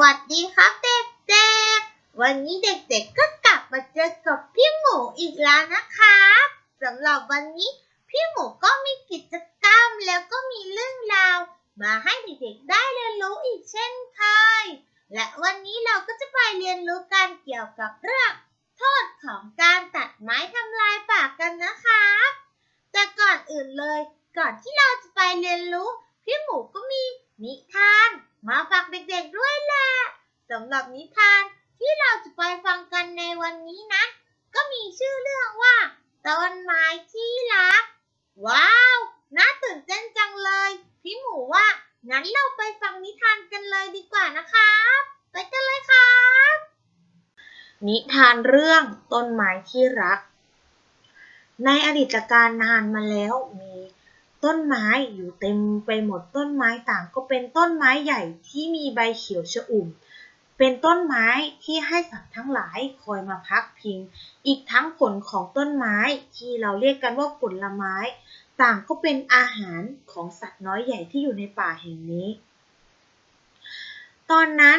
วัสดีครับเด็กๆ วันนี้เด็กๆก็กลับมาเจอกับพี่หมูอีกแล้วนะครับสำหรับวันนี้พี่หมูก็มีกิจกรรมแล้วก็มีเรื่องราว มาให้เด็กๆได้เรียนรู้อีกเช่นเคย และวันนี้เราก็จะไปเรียนรู้กันเกี่ยวกับเรื่อง โทษของการตัดไม้ทำลายป่ากันนะคะ แต่ก่อนอื่นเลย ก่อนที่เราจะไปเรียนรู้ พี่หมูก็มีนิทาน มาฝากเด็กๆด้วยแหละสำหรับนิทานที่เราจะไปฟังกันในวันนี้นะ ก็มีชื่อเรื่องว่าต้นไม้ที่รัก ว้าว น่าตื่นเต้นจังเลย พี่หมูว่า งั้นเราไปฟังนิทานกันเลยดีกว่านะครับ ไปกันเลยครับ นิทานเรื่องต้นไม้ที่รัก ในอดีตการนานมาแล้วมี ต้นไม้อยู่เต็มไปหมดต้นไม้ต่างก็เป็นต้นไม้ใหญ่ที่มีใบเขียวชอุ่ม เป็นต้นไม้ที่ให้สัตว์ทั้งหลายคอยมาพักพิง อีกทั้งผลของต้นไม้ที่เราเรียกกันว่าผลไม้ ต่างก็เป็นอาหารของสัตว์น้อยใหญ่ที่อยู่ในป่าแห่งนี้ ตอนนั้น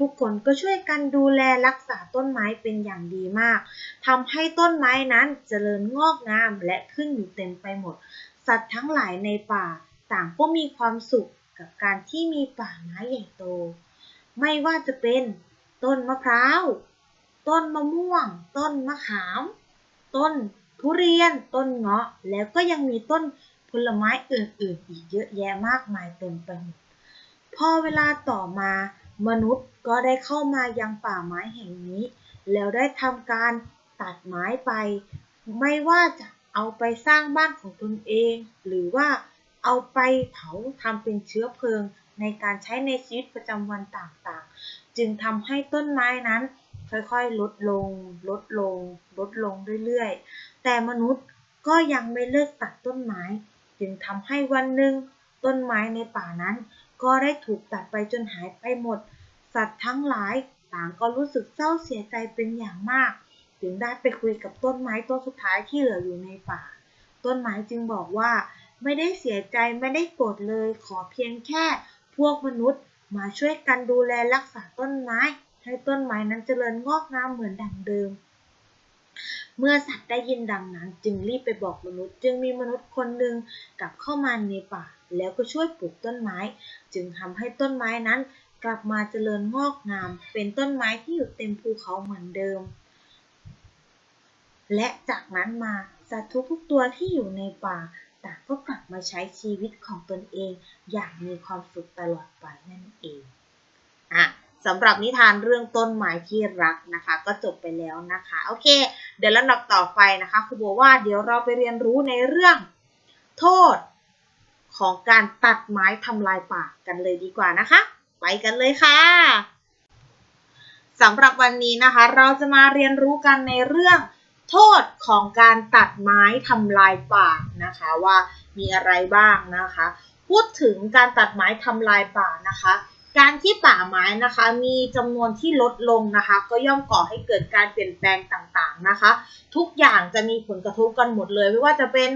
ทุกๆคนก็ช่วยกันดูแลรักษาต้นไม้เป็นอย่างดีมากทำให้ต้นไม้นั้นเจริญงอกงามและขึ้นอยู่เต็มไปหมด สัตว์ทั้งหลายในป่าต่างก็มีความสุขกับการที่มีป่าไม้ใหญ่โต ไม่ว่าจะเป็นต้นมะพร้าว ต้นมะม่วง ต้นมะขาม ต้นทุเรียน ต้นเงาะ แล้วก็ยังมีต้นผลไม้อื่นๆ อีกเยอะแยะมากมายเต็มไปหมด พอเวลาต่อมามนุษย์ก็ได้เข้ามายังป่าไม้แห่งนี้ แล้วได้ทำการตัดไม้ไป ไม่ว่าจะ เอาไปสร้างบ้านของตนเอง หรือว่าเอาไปเผาทำเป็นเชื้อเพลิงในการใช้ในชีวิตประจำวันต่างๆ จึงทำให้ต้นไม้นั้น ค่อยๆ ลดลง ลดลง ลดลงเรื่อยๆ แต่มนุษย์ก็ยังไม่เลิกตัดต้นไม้ จึงทำให้วันหนึ่งต้นไม้ในป่านั้น ก็ได้ถูกตัดไปจนหายไปหมด สัตว์ทั้งหลายต่างก็รู้สึกเศร้าเสียใจเป็นอย่างมาก จึงได้ไปคุยกับต้นไม้ต้นสุดท้ายที่เหลืออยู่ในป่า ต้นไม้จึงบอกว่าไม่ได้เสียใจไม่ได้โกรธเลย ขอเพียงแค่พวกมนุษย์มาช่วยกันดูแลรักษาต้นไม้ ให้ต้นไม้นั้นเจริญงอกงามเหมือนดังเดิม เมื่อสัตว์ได้ยินดังนั้น จึงรีบไปบอกมนุษย์ จึงมีมนุษย์คนหนึ่งกลับเข้ามาในป่า แล้วก็ช่วยปลูกต้นไม้ จึงทำให้ต้นไม้นั้น กลับมาเจริญงอกงาม เป็นต้นไม้ที่อยู่เต็มภูเขาเหมือนเดิม และจากนั้นมาสัตว์ทุกๆตัวที่อยู่ในป่าต่างก็กลับมาใช้ชีวิตของตนเองอย่างมีความสุขตลอดไปนั่นเองอะสำหรับนิทานเรื่องต้นไม้ที่รักนะคะ ก็จบไปแล้วนะคะ โอเค เดี๋ยวลำดับต่อไปนะคะครูโบว่าเดี๋ยวเราไปเรียนรู้ในเรื่อง โทษ ของการตัดไม้ทำลายป่ากันเลยดีกว่านะคะ ไปกันเลยค่ะสำหรับวันนี้นะคะ เราจะมาเรียนรู้กันในเรื่อง โทษของการตัดไม้ทำลายป่านะคะว่ามีอะไรบ้างนะคะ พูดถึงการตัดไม้ทำลายป่านะคะ การที่ป่าไม้นะคะมีจำนวนที่ลดลงนะคะ ก็ย่อมก่อให้เกิดการเปลี่ยนแปลงต่างๆนะคะ ทุกอย่างจะมีผลกระทบกันหมดเลย ไม่ว่าจะเป็น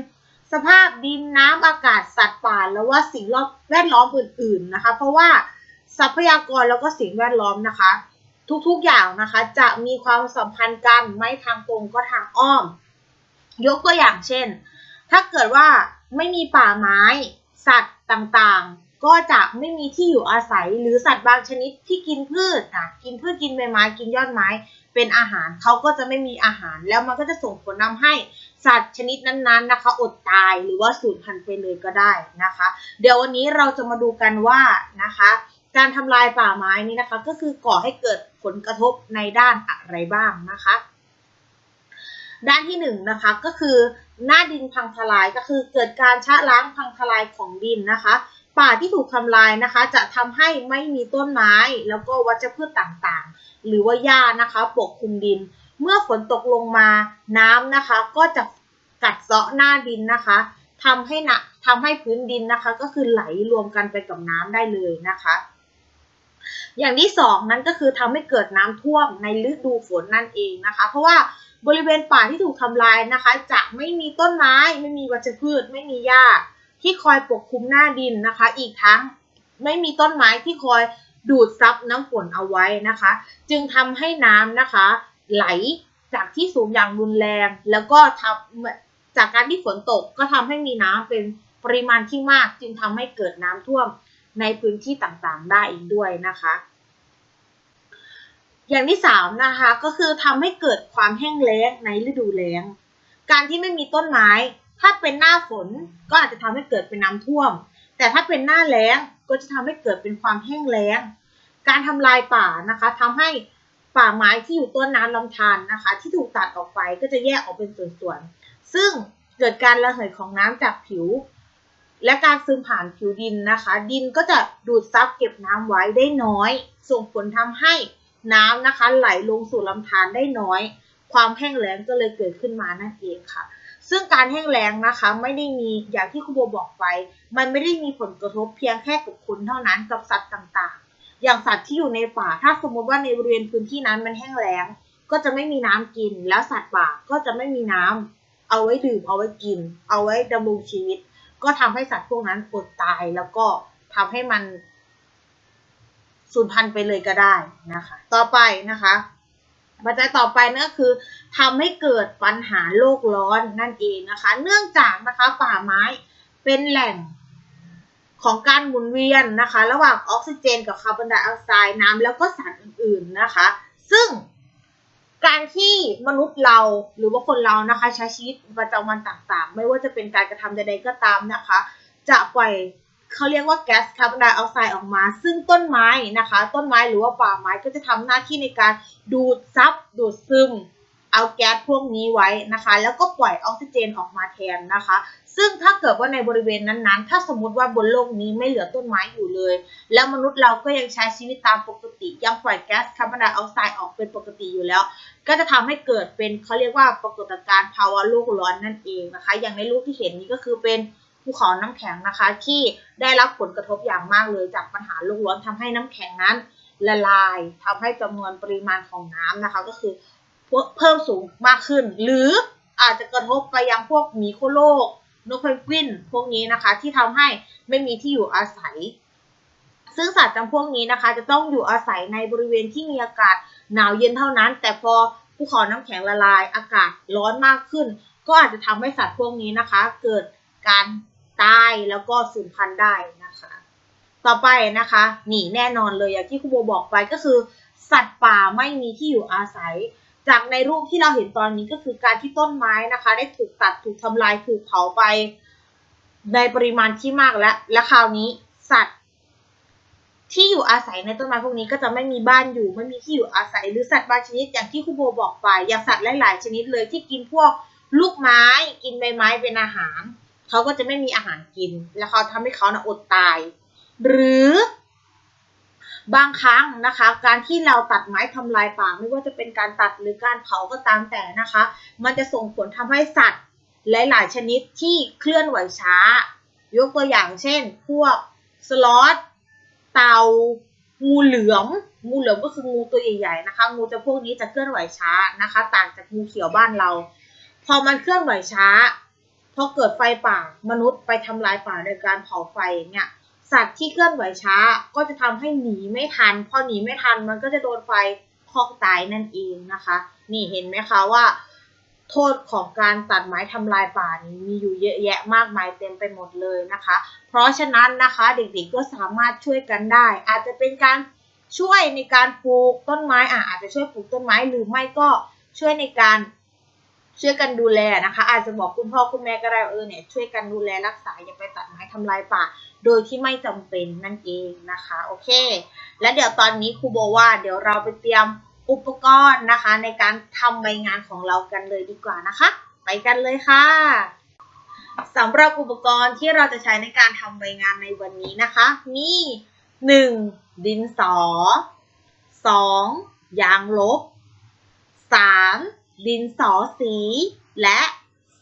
สภาพดินน้ำอากาศสัตว์ป่า แล้วว่าสิ่งรอบแวดล้อมอื่น ๆนะคะ เพราะว่าทรัพยากรแล้วก็สิ่งแวดล้อมนะคะ ทุกๆอย่างนะคะ จะมีความสัมพันธ์กันไม่ทางตรงก็ทางอ้อม ยกตัวอย่างเช่น ถ้าเกิดว่าไม่มีป่าไม้ สัตว์ต่างๆ ก็จะไม่มีที่อยู่อาศัยหรือสัตว์บางชนิดที่กินพืชอะกินพืชกินใบไม้กินยอดไม้เป็นอาหารเขาก็จะไม่มีอาหารแล้วมันก็จะส่งผลทาให้สัตว์ชนิดนั้นๆนะคะ อดตายหรือว่าสูญพันธุ์ไปเลยก็ได้นะคะ เดี๋ยววันนี้เราจะมาดูกันว่านะคะ การทำลายป่าไม้นี้นะคะ ก็คือก่อให้เกิดผลกระทบในด้านอะไรบ้างนะคะ ด้านที่หนึ่งนะคะก็คือหน้าดินพังทลายก็คือเกิดการชะล้างพังทลายของดินนะคะ ป่าที่ถูกทำลายนะคะ จะทำให้ไม่มีต้นไม้แล้วก็วัชพืชต่างๆ หรือว่าหญ้านะคะ ปกคลุมดิน เมื่อฝนตกลงมาน้ำนะคะ ก็จะกัดเซาะหน้าดินนะคะทำให้นะทำให้พื้นดินนะคะ ก็คือไหลรวมกันไปกับน้ำได้เลยนะคะ อย่างที่สองนั้นก็คือทำให้เกิดน้ำท่วมในฤดูฝนนั่นเองนะคะ เพราะว่าบริเวณป่าที่ถูกทำลายนะคะ จะไม่มีต้นไม้ ไม่มีวัชพืช ไม่มีหญ้าที่คอยปกคลุมหน้าดินนะคะ อีกทั้งไม่มีต้นไม้ที่คอยดูดซับน้ำฝนเอาไว้นะคะ จึงทำให้น้ำนะคะ ไหลจากที่สูงอย่างรุนแรง แล้วก็ทำจากการที่ฝนตกก็ทำให้มีน้ำเป็นปริมาณที่มาก จึงทำให้เกิดน้ำท่วม ในพื้นที่ต่างๆ ได้อีกด้วยนะคะ อย่างที่สามนะคะก็คือทำให้เกิดความแห้งแล้งในฤดูแล้ง การที่ไม่มีต้นไม้ ถ้าเป็นหน้าฝนก็อาจจะทำให้เกิดเป็นน้ำท่วม แต่ถ้าเป็นหน้าแล้งก็จะทำให้เกิดเป็นความแห้งแล้ง การทำลายป่านะคะทำให้ป่าไม้ที่อยู่ต้นน้ำลำธารนะคะ ที่ถูกตัดออกไปก็จะแยกออกเป็นส่วนๆ ซึ่งเกิดการระเหยของน้ำจากผิว และการซึมผ่านผิวดินนะคะ ดินก็จะดูดซับเก็บน้ำไว้ได้น้อย ส่งผลทำให้น้ำนะคะไหลลงสู่ลำธารได้น้อย ความแห้งแล้งก็เลยเกิดขึ้นมานั่นเองค่ะ ซึ่งการแห้งแล้งนะคะไม่ได้มีอย่างที่ครูโบบอกไป มันไม่ได้มีผลกระทบเพียงแค่กับคนเท่านั้นกับสัตว์ต่างๆ อย่างสัตว์ที่อยู่ในป่า ถ้าสมมติว่าในบริเวณพื้นที่นั้นมันแห้งแล้ง ก็จะไม่มีน้ำกิน แล้วสัตว์ป่าก็จะไม่มีน้ำเอาไว้ดื่มเอาไว้กิน เอาไว้ดำรงชีวิต ก็ทำให้สัตว์พวกนั้นอดตายแล้วก็ทำให้มันสูญพันธุ์ไปเลยก็ได้นะคะ ต่อไปนะคะปัจจัยต่อไปนั่นก็คือทำให้เกิดปัญหาโลกร้อนนั่นเองนะคะ เนื่องจากนะคะป่าไม้เป็นแหล่งของการหมุนเวียนนะคะ ระหว่างออกซิเจนกับคาร์บอนไดออกไซด์น้ำแล้วก็สารอื่นๆนะคะ ซึ่ง การที่มนุษย์เราหรือว่าคนเรานะคะ ใช้ชีวิตประจำวันต่างๆ ไม่ว่าจะเป็นการกระทำใดๆก็ตามนะคะ จะปล่อยเขาเรียกว่าแก๊สคาร์บอนไดออกไซด์ออกมา ซึ่งต้นไม้นะคะ ต้นไม้หรือว่าป่าไม้ก็จะทำหน้าที่ในการดูดซับดูดซึม เอาแก๊สพวกนี้ไว้นะคะ แล้วก็ปล่อยออกซิเจนออกมาแทนนะคะ ซึ่งถ้าเกิดว่าในบริเวณนั้นๆ ถ้าสมมติว่าบนโลกนี้ไม่เหลือต้นไม้อยู่เลย แล้วมนุษย์เราก็ยังใช้ชีวิตตามปกติ ยังปล่อยแก๊สคาร์บอนไดออกไซด์ออกเป็นปกติอยู่แล้ว ก็จะทำให้เกิดเป็นเขาเรียกว่าปรากฏการณ์ภาวะโลกร้อนนั่นเองนะคะ อย่างในรูปที่เห็นนี้ก็คือเป็นภูเขาน้ำแข็งนะคะ ที่ได้รับผลกระทบอย่างมากเลยจากปัญหาโลกร้อนทำให้น้ำแข็งนั้นละลายทำให้จำนวนปริมาณของน้ำนะคะ ก็คือ เพิ่มสูงมากขึ้น หรืออาจจะกระทบไปยังพวกหมีโคโลกนกเพนกวินพวกนี้นะคะ ที่ทำให้ไม่มีที่อยู่อาศัย ซึ่งสัตว์จำพวกนี้นะคะ จะต้องอยู่อาศัยในบริเวณที่มีอากาศหนาวเย็นเท่านั้น แต่พอภูเขาน้ำแข็งละลาย อากาศร้อนมากขึ้น ก็อาจจะทำให้สัตว์พวกนี้นะคะ เกิดการตายแล้วก็สูญพันธุ์ได้นะคะ ต่อไปนะคะหนีแน่นอนเลยอย่างที่ครูโบบอกไปก็คือ สัตว์ป่าไม่มีที่อยู่อาศัย จากในรูปที่เราเห็นตอนนี้ก็คือการที่ต้นไม้นะคะ ได้ถูกตัดถูกทำลายถูกเผาไปในปริมาณที่มากและและคราวนี้สัตว์ ที่อยู่อาศัยในต้นไม้พวกนี้ก็จะไม่มีบ้านอยู่ไม่มีที่อยู่อาศัย หรือสัตว์บางชนิดอย่างที่ครูโบบอกไปอย่างสัตว์หลาย ๆ ชนิดเลยที่กินพวกลูกไม้กินใบไม้เป็นอาหาร เขาก็จะไม่มีอาหารกิน แล้วเขาทำให้เขานะอดตาย หรือ บางครั้งนะคะ การที่เราตัดไม้ทำลายป่าไม่ว่าจะเป็นการตัดหรือการเผาก็ตามแต่นะคะ มันจะส่งผลทำให้สัตว์หลาย ๆ ชนิดที่เคลื่อนไหวช้า ยกตัวอย่างเช่น พวกสลอตเต่างูเหลือมงูเหลือมก็คืองูตัวใหญ่ ๆ นะคะ งูจะพวกนี้จะเคลื่อนไหวช้านะคะ ต่างจากงูเขียวบ้านเรา พอมันเคลื่อนไหวช้าพอเกิดไฟป่ามนุษย์ไปทำลายป่าโดยการเผาไฟเนี่ย สัตว์ที่เคลื่อนไหวช้าก็จะทำให้หนีไม่ทัน พอหนีไม่ทันมันก็จะโดนไฟคอกตายนั่นเองนะคะ นี่เห็นไหมคะว่า โทษของการตัดไม้ทำลายป่านี้มีอยู่เยอะแยะมากมายเต็มไปหมดเลยนะคะ เพราะฉะนั้นนะคะเด็กๆก็สามารถช่วยกันได้ อาจจะเป็นการช่วยในการปลูกต้นไม้อะอาจจะช่วยปลูกต้นไม้หรือไม่ก็ช่วยในการช่วยกันดูแลนะคะ อาจจะบอกคุณพ่อคุณแม่ก็ได้เออเนี่ยช่วยกันดูแลรักษาอย่าไปตัดไม้ทำลายป่า โดยที่ไม่จำเป็นนั่นเองนะคะโอเค และเดี๋ยวตอนนี้ครูโบว่าเดี๋ยวเราไปเตรียมอุปกรณ์นะคะ ในการทำใบงานของเรากันเลยดีกว่านะคะ ไปกันเลยค่ะสำหรับอุปกรณ์ที่เราจะใช้ในการทำใบงานในวันนี้นะคะ มี 1. ดินสอ 2. ยางลบ 3. ดินสอสี และ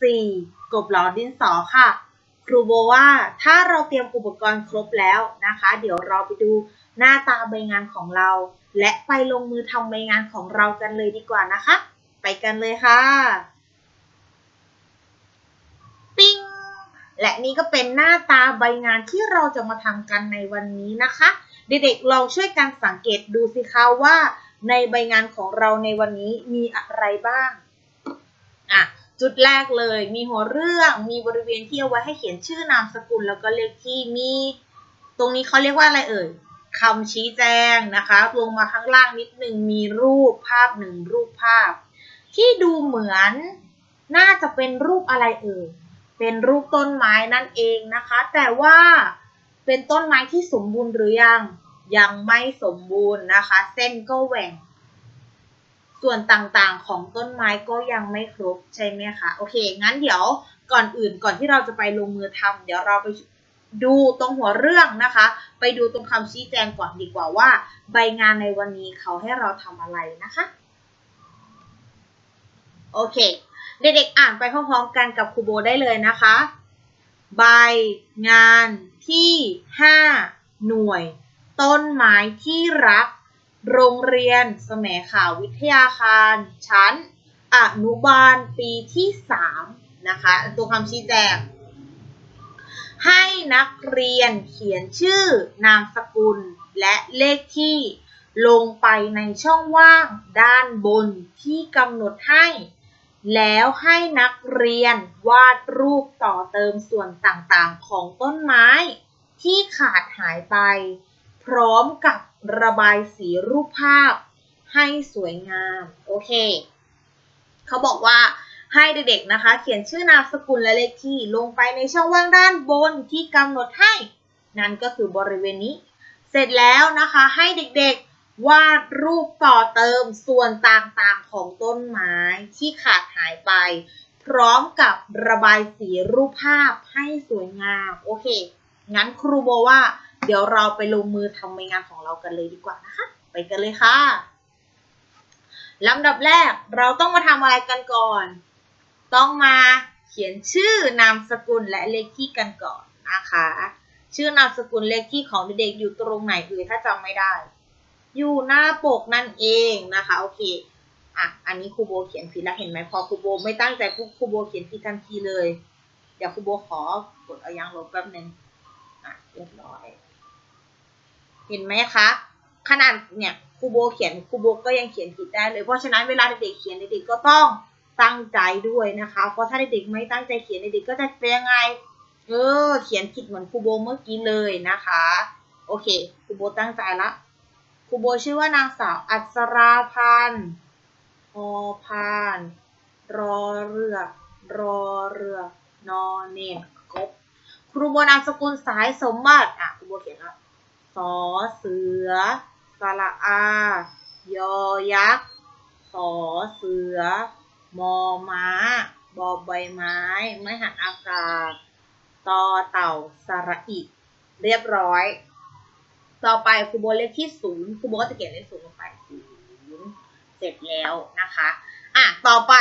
4. กบหลอดินสอค่ะ ครูโบว่าถ้าเราเตรียมอุปกรณ์ครบแล้วนะคะ เดี๋ยวเราไปดูหน้าตาใบงานของเรา และไปลงมือทำใบงานของเรากันเลยดีกว่านะคะ ไปกันเลยค่ะ ปิ้งและนี่ก็เป็นหน้าตาใบงานที่เราจะมาทำกันในวันนี้นะคะ เด็กๆลองช่วยกันสังเกตดูสิคะว่า ในใบงานของเราในวันนี้มีอะไรบ้างอะ จุดแรกเลย มีหัวเรื่องมีบริเวณที่เอาไว้ให้เขียนชื่อนามสกุลแล้วก็เลขที่มี ตรงนี้เขาเรียกว่าอะไรเอ่ยคำชี้แจงนะคะ ลงมาข้างล่างนิดหนึ่งมีรูปภาพหนึ่งรูปภาพ ที่ดูเหมือนน่าจะเป็นรูปอะไรเอ่ยเป็นรูปต้นไม้นั่นเองนะคะ แต่ว่าเป็นต้นไม้ที่สมบูรณ์หรือยังยังไม่สมบูรณ์นะคะ เส้นก็แหว่ง ส่วนต่างๆของต้นไม้ก็ยังไม่ครบใช่ไหมคะ โอเค งั้นเดี๋ยวก่อนอื่นก่อนที่เราจะไปลงมือทำเดี๋ยวเราไปดูตรงหัวเรื่องนะคะ ไปดูตรงคำชี้แจงก่อนดีกว่าว่า ใบงานในวันนี้เขาให้เราทำอะไรนะคะ โอเค เด็กๆอ่านไปพร้อมๆกันกับครูโบได้เลยนะคะ ใบงานที่ 5 หน่วย ต้นไม้ที่รัก โรงเรียนสมข่าววิทยาคาร ชั้น อนุบาลปีที่ 3 นะคะ ตัวคำชี้แจง ให้นักเรียนเขียนชื่อนามสกุลและเลขที่ลงไปในช่องว่างด้านบนที่กำหนดให้ แล้วให้นักเรียนวาดรูปต่อเติมส่วนต่างๆของต้นไม้ ที่ขาดหายไป พร้อมกับ ระบายสีรูปภาพให้สวยงาม โอเค เขาบอกว่าให้เด็กๆนะคะ เขียนชื่อนามสกุลและเลขที่ลงไปในช่องว่างด้านบนที่กำหนดให้ นั่นก็คือบริเวณนี้ เสร็จแล้วนะคะให้เด็กๆวาดรูปต่อเติมส่วนต่างๆของต้นไม้ที่ขาดหายไป พร้อมกับระบายสีรูปภาพให้สวยงาม โอเค งั้นครูโบว่า เดี๋ยวเราไปลงมือทำงานของเรากันเลยดีกว่านะคะ ไปกันเลยค่ะลำดับแรกเราต้องมาทำอะไรกันก่อน ต้องมาเขียนชื่อนามสกุลและเลขที่กันก่อนนะคะ ชื่อนามสกุลเลขที่ของเด็กๆอยู่ตรงไหนเอ่ยถ้าจำไม่ได้ อยู่หน้าปกนั่นเองนะคะโอเคอะอันนี้ครูโบเขียนผิดแล้วเห็นไหมพอครูโบไม่ตั้งใจปุ๊บครูโบเขียนผิดทันทีเลย เดี๋ยวครูโบขอกดเอายางลบแป๊บนึงอะเรียบร้อย เห็นไหมคะขนาดเนี่ยครูโบเขียนครูโบก็ยังเขียนผิดได้เลยเพราะฉะนั้นเวลาเด็กๆเขียนเด็กๆก็ต้องตั้งใจด้วยนะคะ เพราะถ้าเด็กๆไม่ตั้งใจเขียนเด็กๆก็จะเป็นยังไงเออเขียนผิดเหมือนครูโบเมื่อกี้เลยนะคะ โอเคครูโบตั้งใจละครูโบชื่อว่านางสาวอัศราพันธ์พอพานรอเรือ รอเรือนอเนนครบครูโบนามสกุลสายสมบัติอะครูโบเขียนละ สอเสือ สระอา ยอยักษ์ สอเสือ มอม้า บอใบไม้ ไม่หันอากาศ ตอเต่า สระอิ เรียบร้อย ต่อไปครูโบเลขที่ศูนย์ครูโบก็จะเขียนเลขศูนย์ลงไปศูนย์เสร็จแล้วนะคะ อะ ต่อไป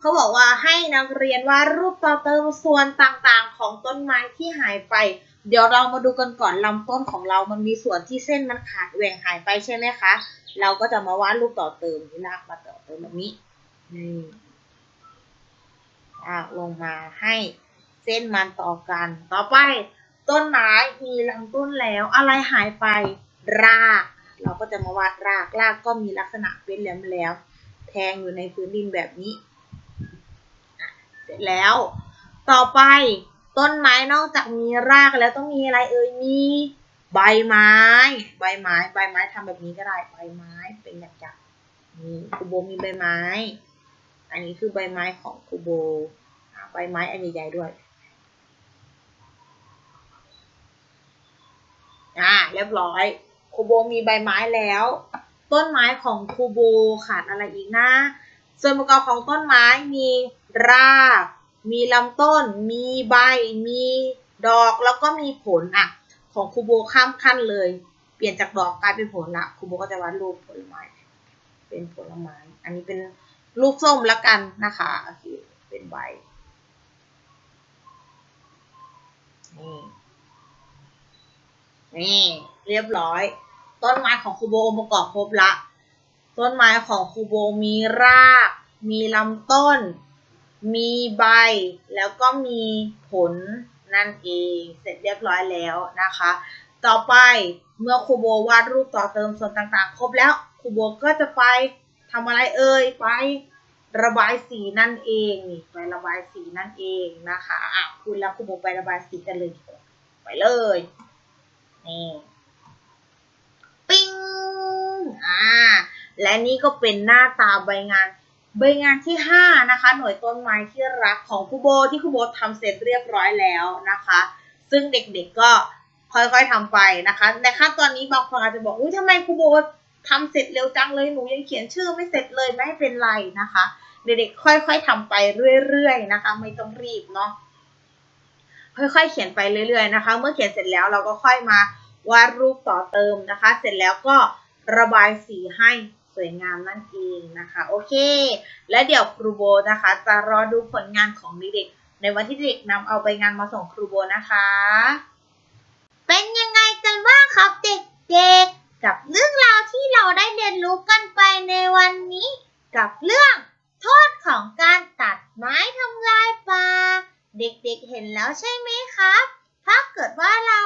เขาบอกว่าให้นักเรียนวาดรูปต่อเติมส่วนต่างๆ ของต้นไม้ที่หายไป เดี๋ยวเรามาดูกันก่อนลำต้นของเรามันมีส่วนที่เส้นมันขาดแหว่งหายไปใช่ไหมคะ เราก็จะมาวาดรูปต่อเติมที่ลากมาต่อเติมแบบนี้นี่ลากลงมาให้เส้นมันต่อกัน ต่อไป ต้นไม้มีลำต้นแล้วอะไรหายไป ราก เราก็จะมาวาดราก รากก็มีลักษณะเป็นแหลมๆแทงอยู่ในพื้นดินแบบนี้ เสร็จแล้ว ต่อไป ต้นไม้นอกจากมีรากแล้วต้องมีอะไรเอ่ยมีใบไม้ ใบไม้ ใบไม้ทำแบบนี้ก็ได้ใบไม้เป็นหยักๆนี่คูโบมีใบไม้ อันนี้คือใบไม้ของคูโบใบไม้อันใหญ่ๆด้วยอ่าเรียบร้อยคูโบมีใบไม้แล้ว ต้นไม้ของคูโบขาดอะไรอีกนะส่วนประกอบของต้นไม้มีราก มีลำต้น มีใบ มีดอกแล้วก็มีผลอะ ของคูโบข้ามขั้นเลย เปลี่ยนจากดอกกลายเป็นผลละคูโบก็จะวาดรูปผลไม้ เป็นผลไม้ อันนี้เป็นลูกส้มละกันนะคะโอเคเป็นใบนี่นี่เรียบร้อย ต้นไม้ของครูโบองค์ประกอบครบละ ต้นไม้ของครูโบมีราก มีลำต้น มีใบแล้วก็มีผลนั่นเองเสร็จเรียบร้อยแล้วนะคะ ต่อไปเมื่อครูโบวาดรูปต่อเติมส่วนต่างๆ ครบแล้วครูโบก็จะไปทำอะไรเอ่ยไประบายสีนั่นเองนี่ไประบายสีนั่นเองนะคะอะคุณแล้วครูโบไประบายสีกันเลยดีกว่าไปเลยนี่ปิ้งอ่าและนี่ก็เป็นหน้าตาใบงาน ใบงานที่ 5 นะคะ หน่วยต้นไม้ที่รักของครูโบที่ครูโบทำเสร็จเรียบร้อยแล้วนะคะ ซึ่งเด็กๆก็ค่อยๆทำไปนะคะ ในขั้นตอนนี้บางคนอาจจะบอกอุ้ยทำไมครูโบทำเสร็จเร็วจังเลย หนูยังเขียนชื่อไม่เสร็จเลยไม่เป็นไรนะคะ เด็กๆ ค่อยๆทำไปเรื่อยๆนะคะ ไม่ต้องรีบเนาะ ค่อยๆ เขียนไปเรื่อยๆนะคะ เมื่อเขียนเสร็จแล้วเราก็ค่อยมาวาดรูปต่อเติมนะคะ เสร็จแล้วก็ระบายสีให้ วยงามนั่นเองนะคะโอเค และเดี๋ยวครูโบนะคะ จะรอดูผลงานของเด็กในวันที่เด็กนำเอาไปงานมาส่งครูโบนะคะ เป็นยังไงกันบ้างครับเด็กๆ กับเรื่องราวที่เราได้เรียนรู้กันไปในวันนี้ กับเรื่องโทษของการตัดไม้ทำลายป่าเด็กๆเห็นแล้วใช่ไหมครับ ถ้าเกิดว่าเรา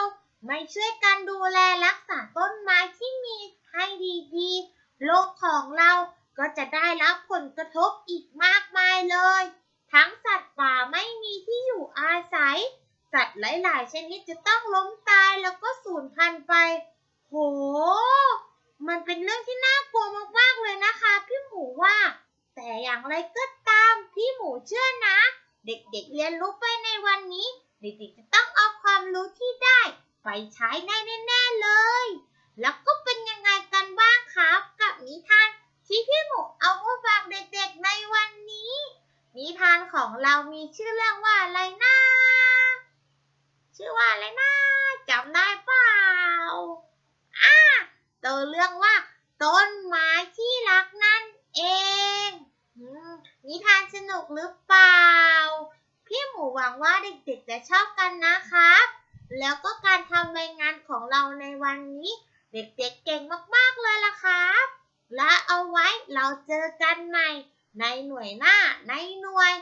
ไม่ช่วยกันดูแลรักษาต้นไม้ที่มีให้ดีๆ โลกของเราก็จะได้รับผลกระทบอีกมากมายเลย ทั้งสัตว์ป่าไม่มีที่อยู่อาศัย สัตว์หลาย ๆ ชนิดจะต้องล้มตายแล้วก็สูญพันธุ์ไป โห มันเป็นเรื่องที่น่ากลัวมาก ๆ เลยนะคะ พี่หมูว่า แต่อย่างไรก็ตามพี่หมูเชื่อนะ เด็ก ๆเรียนรู้ไปในวันนี้ เด็ก ๆ จะต้องเอาความรู้ที่ได้ ไปใช้ได้แน่ ๆ เลย แล้วก็เป็นยังไงกันบ้างครับ นิทานที่พี่หมูเอามาฝากเด็กๆในวันนี้ นิทานของเรามีชื่อเรื่องว่าอะไรนะชื่อว่าอะไรนะจำได้เปล่าอ่าตัวเรื่องว่า ต้นไม้ที่รักนั่นเองอนิทานสนุกหรือเปล่า พี่หมูหวังว่าเด็กๆจะชอบกันนะครับ แล้วก็การทำใบงานของเราในวันนี้ เด็กๆเก่งมากๆเลยล่ะครับ ละเอาไว้เราเจอกันใหม่ ในหน่วยหน้า ในหน่วย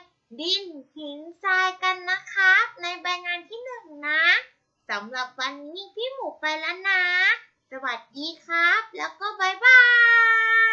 ดินหินทรายกันนะครับ ในใบงานที่หนึ่งนะสำหรับวันนี้พี่หมูไปแล้วนะ สวัสดีครับ แล้วก็บ๊ายบาย